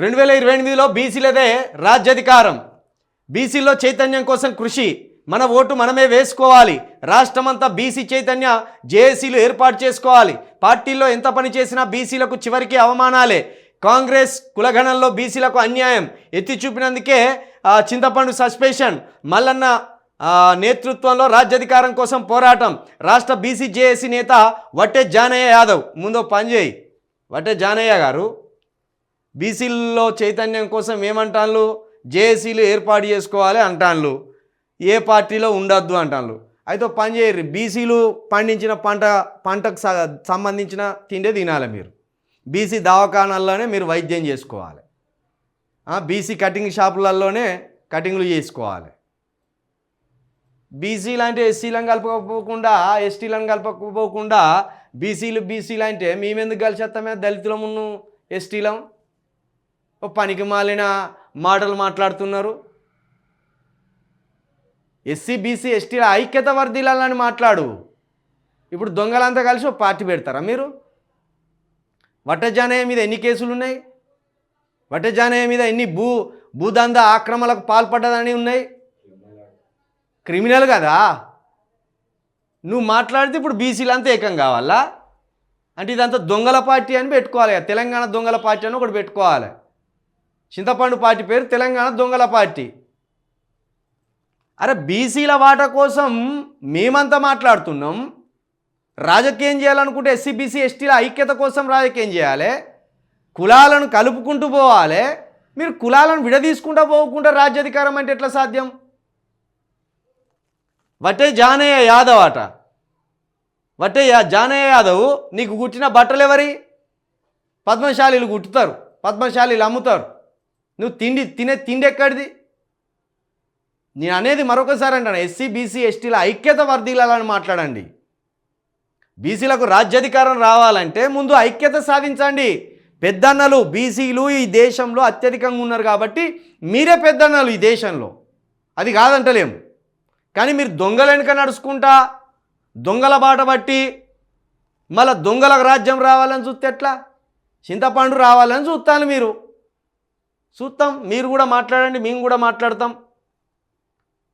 రెండు వేల ఇరవై ఎనిమిదిలో బీసీలదే రాజ్యాధికారం. బీసీలో చైతన్యం కోసం కృషి. మన ఓటు మనమే వేసుకోవాలి. రాష్ట్రమంతా బీసీ చైతన్య జేఏసీలు ఏర్పాటు చేసుకోవాలి. పార్టీల్లో ఎంత పని చేసినా బీసీలకు చివరికి అవమానాలే. కాంగ్రెస్ కులగణంలో బీసీలకు అన్యాయం. ఎత్తి చూపినందుకే చింతపండు సస్పెన్షన్. మల్లన్న నేతృత్వంలో రాజ్యాధికారం కోసం పోరాటం. రాష్ట్ర బీసీ జేఏసీ నేత వట్టే జానయ్య యాదవ్. ముందు పనిచేయి వట్టే జానయ్య గారు బీసీల్లో చైతన్యం కోసం ఏమంటాను జేఏసీలు ఏర్పాటు చేసుకోవాలి అంటాను ఏ పార్టీలో ఉండొద్దు అంటాను అయితే పని చేయరు బీసీలు పండించిన పంట పంటకు సంబంధించిన తిండే తినాలి మీరు. బీసీ దవాఖానాల్లోనే మీరు వైద్యం చేసుకోవాలి. బీసీ కటింగ్ షాపులలోనే కటింగ్లు చేసుకోవాలి. బీసీలు అంటే ఎస్సీలను కలపకపోకుండా ఎస్టీలను కలపకపోకుండా బీసీలు బీసీలు అంటే మేమెందుకు కలిసేస్తామే దళితులమును ఎస్టీలం? పనికి మాలిన మాటలు మాట్లాడుతున్నారు. ఎస్సీ బీసీ ఎస్టీల ఐక్యత వర్ధిల్లాలని మాట్లాడు. ఇప్పుడు దొంగలంతా కలిసి ఒక పార్టీ పెడతారా మీరు? వట్టజానయ్య మీద ఎన్ని కేసులు ఉన్నాయి వట్టజానయ్య మీద ఎన్ని భూ భూదంద ఆక్రమణలకు పాల్పడ్డదని ఉన్నాయి? క్రిమినల్ కదా? నువ్వు మాట్లాడితే ఇప్పుడు బీసీలు అంతా ఏకం కావాలా? అంటే ఇదంతా దొంగల పార్టీ అని పెట్టుకోవాలి తెలంగాణ దొంగల పార్టీ అని ఒకటి పెట్టుకోవాలి. చింతపండు పార్టీ పేరు తెలంగాణ దొంగల పార్టీ. అరే బీసీల వాట కోసం మేమంతా మాట్లాడుతున్నాం. రాజకీయం చేయాలనుకుంటే ఎస్సీ బీసీ ఎస్టీల ఐక్యత కోసం రాజకీయం చేయాలి. కులాలను కలుపుకుంటూ పోవాలి. మీరు కులాలను విడదీసుకుంటూ పోకుండా రాజ్యాధికారం అంటే ఎట్లా సాధ్యం? వట్టే జానయ్య యాదవ్ అట వట్టే యా- జానయ్య యాదవ్ నీకు కుట్టిన బట్టలు ఎవరి? పద్మశాలీలు కుట్టుతారు. పద్మశాలీలు అమ్ముతారు. నువ్వు తిండి తినే తిండి ఎక్కడిది? నేను అనేది మరొకసారి అంటాను. ఎస్సీ బీసీ ఎస్టీల ఐక్యత వర్ధిల్లాలని మాట్లాడండి. బీసీలకు రాజ్యాధికారం రావాలంటే ముందు ఐక్యత సాధించండి. పెద్దన్నలు బీసీలు ఈ దేశంలో అత్యధికంగా ఉన్నారు కాబట్టి మీరే పెద్దన్నలు ఈ దేశంలో. అది కాదంటలేము. కానీ మీరు దొంగల వెనుక నడుచుకుంటా దొంగల బాట బట్టి మళ్ళీ దొంగలకు రాజ్యం రావాలని చూస్తే ఎట్లా? చింతపండు రావాలని చూస్తాను మీరు. చూస్తాం మీరు కూడా మాట్లాడండి మేము కూడా మాట్లాడతాం.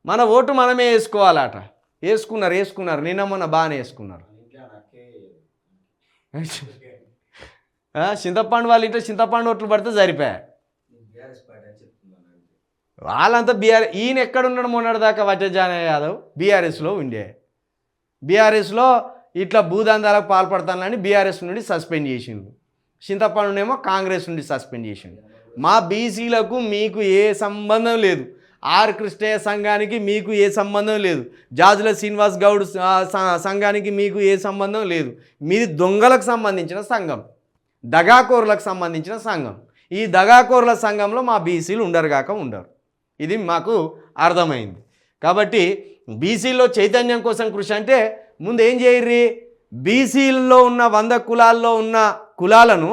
మన ఓటు మనమే వేసుకోవాలట. వేసుకున్నారు వేసుకున్నారు. నిన్న మొన్న బాగానే వేసుకున్నారు. చింతపాండు వాళ్ళు వాళ్ళ ఇంట్లో చింతపండు ఓట్లు పడితే సరిపోయా? వాళ్ళంతా బీఆర్ ఈయన ఎక్కడున్నాడు మొన్నటి దాకా? వజ్రజానయ్య యాదవ్ బీఆర్ఎస్లో ఉండే. బీఆర్ఎస్లో ఇట్లా భూదందాలకు పాల్పడతానని బీఆర్ఎస్ నుండి సస్పెండ్ చేసిండు. చింతపాండునేమో కాంగ్రెస్ నుండి సస్పెండ్ చేసిండు. మా బీసీలకు మీకు ఏ సంబంధం లేదు. ఆర్ కృష్ణయ్య సంఘానికి మీకు ఏ సంబంధం లేదు. జాజుల శ్రీనివాస్ గౌడ్ సంఘానికి మీకు ఏ సంబంధం లేదు. మీది దొంగలకు సంబంధించిన సంఘం. దగాకోరులకు సంబంధించిన సంఘం. ఈ దగాకోరుల సంఘంలో మా బీసీలు ఉండరు కాక ఉండరు. ఇది మాకు అర్థమైంది. కాబట్టి బీసీలో చైతన్యం కోసం కృషి అంటే ముందు ఏం చేయర్రి? బీసీల్లో ఉన్న వంద కులాల్లో ఉన్న కులాలను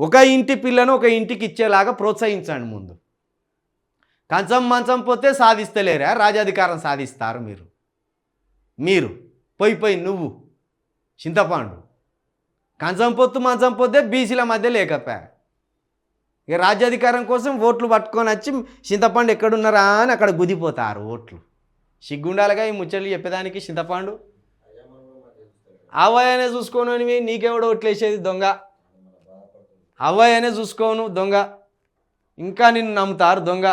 ఒక ఇంటి పిల్లను ఒక ఇంటికి ఇచ్చేలాగా ప్రోత్సహించండి ముందు. కంచం మంచం పోతే సాధిస్తలేరా? రాజాధికారం సాధిస్తారు మీరు. మీరు పోయి పోయి నువ్వు చింతపండు. కంచం పొత్తు మంచం పోతే బీసీల మధ్య లేకపోయా? ఇక రాజ్యాధికారం కోసం ఓట్లు పట్టుకొని వచ్చి చింతపండు ఎక్కడున్నారా అని అక్కడ గుదిపోతారు ఓట్లు. సిగ్గుండాలిగా ఈ ముచ్చట్లు చెప్పేదానికి చింతపండు? ఆవాయనే చూసుకోను నీకెవడో ఓట్లేసేది దొంగ. అవ్వయ్యనే చూసుకోను దొంగ. ఇంకా నిన్ను నమ్ముతారు దొంగ.